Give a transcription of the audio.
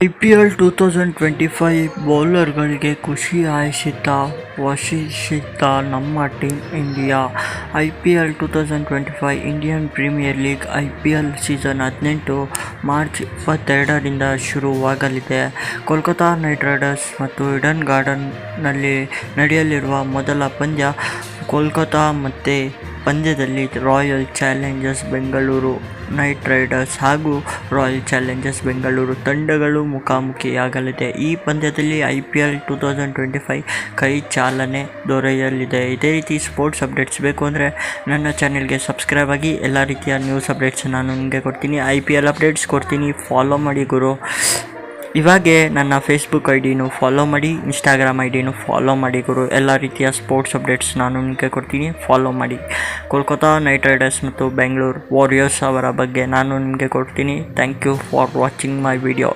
I P L two thousand twenty five ಬೌಲರ್ಗಳಿಗೆ ಖುಷಿ ಆಯಿಸಿತ ವಶಿಸಿತ ನಮ್ಮ team India I P L two thousand twenty five Indian Premier League I P L season ಹದಿನೆಂಟು March ಇಪ್ಪತ್ತೆರಡರಿಂದ ಶುರುವಾಗಲಿದೆ. Kolkata night Riders ಮತ್ತು ಇಡನ್ ಗಾರ್ಡನ್ನಲ್ಲಿ ನಡೆಯಲಿರುವ ಮೊದಲ ಪಂದ್ಯ ಕೋಲ್ಕತಾ ಮತ್ತು ಪಂದ್ಯದಲ್ಲಿ Royal Challengers Bengaluru Knight Riders ಹಾಗೂ ರಾಯಲ್ ಚಾಲೆಂಜರ್ಸ್ ಬೆಂಗಳೂರು ತಂಡಗಳು ಮುಖಾಮುಖಿಯಾಗಲಿದೆ. ಈ ಪಂದ್ಯದಲ್ಲಿ I P L two thousand twenty five ಕೈ ಚಾಲನೆ ದೊರೆಯಲಿದೆ. ಇದೇ ರೀತಿ ಸ್ಪೋರ್ಟ್ಸ್ ಅಪ್ಡೇಟ್ಸ್ ಬೇಕು ಅಂದರೆ ನನ್ನ ಚಾನೆಲ್ಗೆ ಸಬ್ಸ್ಕ್ರೈಬ್ ಆಗಿ ಎಲ್ಲ ರೀತಿಯ ನ್ಯೂಸ್ ಅಪ್ಡೇಟ್ಸ್ ನಾನು ನಿಮಗೆ ಕೊಡ್ತೀನಿ. ಐ ಪಿ ಎಲ್ ಅಪ್ಡೇಟ್ಸ್ ಕೊಡ್ತೀನಿ. ಫಾಲೋ ಮಾಡಿ ಗುರು. ಇವಾಗೆ ನನ್ನ ಫೇಸ್ಬುಕ್ ಐ ಡಿನೂ ಫಾಲೋ ಮಾಡಿ ಇನ್ಸ್ಟಾಗ್ರಾಮ್ ಐ ಡಿನೂ ಫಾಲೋ ಮಾಡಿ ಗುರು. ಎಲ್ಲ ರೀತಿಯ ಸ್ಪೋರ್ಟ್ಸ್ ಅಪ್ಡೇಟ್ಸ್ ನಾನು ನಿಮಗೆ ಕೊಡ್ತೀನಿ. ಫಾಲೋ ಮಾಡಿ. ಕೋಲ್ಕತ್ತಾ ನೈಟ್ ರೈಡರ್ಸ್ ಮತ್ತು ಬೆಂಗಳೂರು ವಾರಿಯರ್ಸ್ ಅವರ ಬಗ್ಗೆ ನಾನು ನಿಮಗೆ ಕೊಡ್ತೀನಿ. Thank you for watching my video